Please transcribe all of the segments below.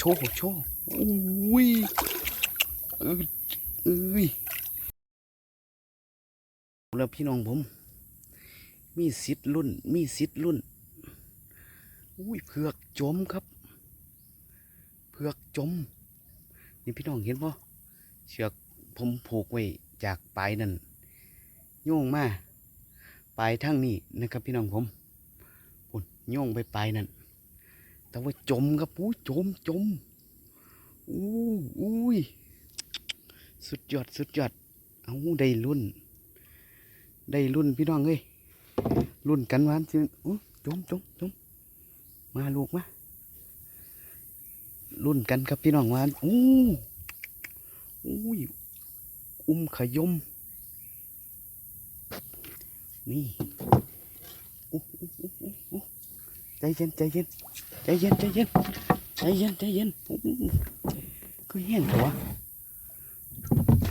โชว์โชว์อุ้ยเอ้ยเอ้ยแล้วพี่น้องผม มีสิทธิ์รุ่น มีสิทธิ์รุ่นอุ้ยเผือกจมครับ เผือกจม นี่พี่น้องเห็นป่เชือกผมผูกไว้จากปลายนั่นโยงมาปลายทั้งนี้นะครับพี่น้องผมปุ่นโยงไปปลายนั่น แต่ว่าจมครับอู้จมจมอู้อุ้ยสุดยอดสุดยอดเอาได้รุ่น ได้รุ่นพี่น้องเอ้ยรุ่นกันวานจริงอู้จมจมจมมาลูกมารุ่นกันครับพี่น้องวานอู้อุ้ยอุ้มขยม นี่อู้อู้อู้อู้ใจเย็นใจเย็น ใจเย็นใจเย็นใจเย็นใจเย็นอู้อู้คือเห็นเหรอวะ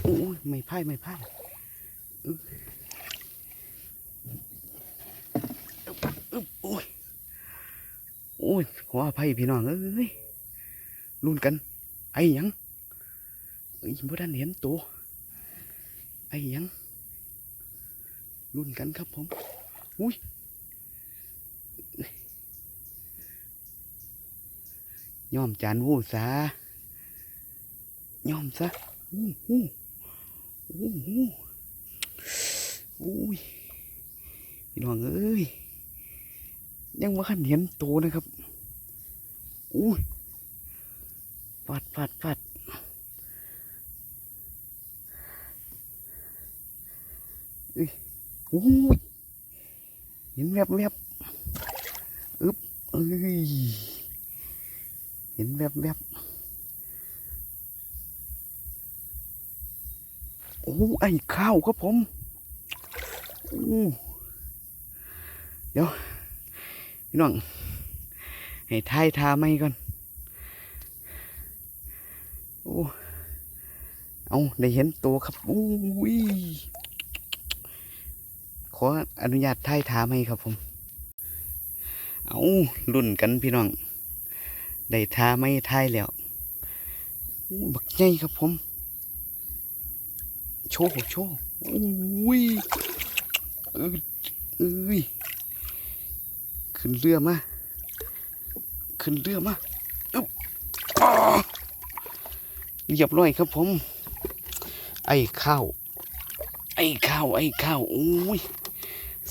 อู้อู้ไม่พ่ายไม่พ่ายโอ้ยโอ้ยขออภัยพี่น้องเอ้ยรุ่นกัน ไอ้ยังเอ้ยบ่ทันเห็นตัวไอ้ยังรุ่นกันครับผมอุ้ย ย่อมจานวูซาย่อมซะอู้หู้อู้หู้อุ้ยพี่น้องเอ้ยยังว่าขันเห็นตัวนะครับอุ้ยฟาดฟาดฟาดเอ้ยอุ้ยเห็นแวบแวบอึบเอ้ย เห็นแวบแวบโอ้ไอ้ข้าวครับผมเดี๋ยว พี่น้อง ให้ทายทาไม่ก่อน โอ้ เอาได้เห็นตัวครับอุ้ยขออนุญาตถ่ายถามให้ครับผม เอารุ่นกันพี่น้อง ได้ทาไม่ถ่ายแล้วบักใหญ่ครับผม โชว์โชว์อุ้ยเอ้ยเอ้ยขึ้นเรือมาขึ้นเรือมาอึ๊บอ้าเรียบร้อยครับผม ไอ้ข้าว ไอ้ข้าว ไอ้ข้าว อุ้ย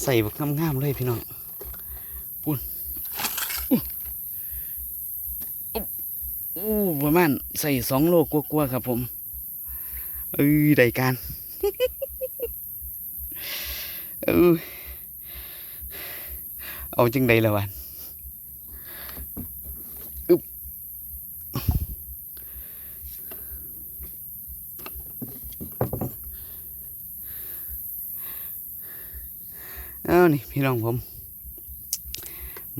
ใส่แบบงามๆเลยพี่น้องปุ่น อู้ประมาณใส่สองโลกว่าๆครับผมเอ้ยได้การเออเอาจังใดละวันอึบเอานี่พี่น้องผม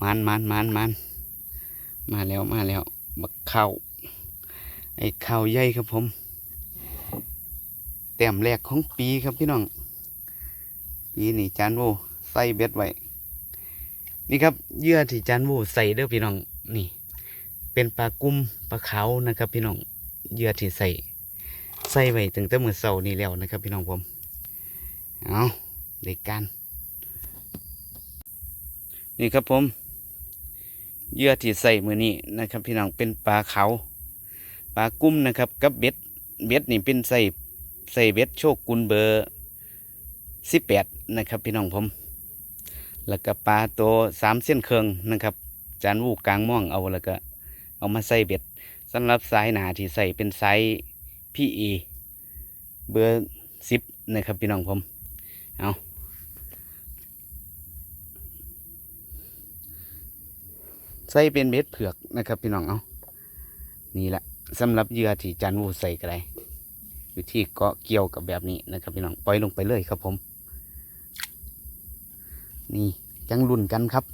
มันมันมันมันมาแล้วมาแล้ว ข้าวไอ้ข้าวใหญ่ครับผมแต้มแรกของปีครับพี่น้อง ปีนี้จานโวใส่เบ็ดไว้ นี่ครับเหยื่อที่จานโวใส่เด้อพี่น้องนี่ เป็นปลากุ้มปลาขาวนะครับ พี่น้องเหยื่อที่ใส่ใส่ไว้ตั้งแต่เมื่อเสาร์นี้แล้วนะครับ พี่น้องผมเอาเด็กกันนี่ครับผม เหยื่อที่ใส่มือนี้นะครับ พี่น้องเป็นปลาเขาปลากุ้มนะครับ กับเบ็ดเบ็ดนี่เป็นใส่ใส่เบ็ดโชคกุลเบอร์สิบแปดนะครับ พี่น้องผม แล้วก็ปลาตัวสามเส้นเคืองนะครับ จานวูกลางม่วงเอาแล้วก็ เอามาใส่เบ็ดสำหรับสายหนาที่ใส่เป็นไซส์พี่เอเบอร์สิบนะครับ พี่น้องผมเอา ใส่เป็นเบ็ดเผือกนะครับพี่น้องเอานี่แหละสำหรับเหยื่อที่จันวูใส่ก็ได้วิธีเกาะเกี่ยวกับแบบนี้นะครับพี่น้องปล่อยลงไปเลยครับผม นี่จังรุ่นกันครับ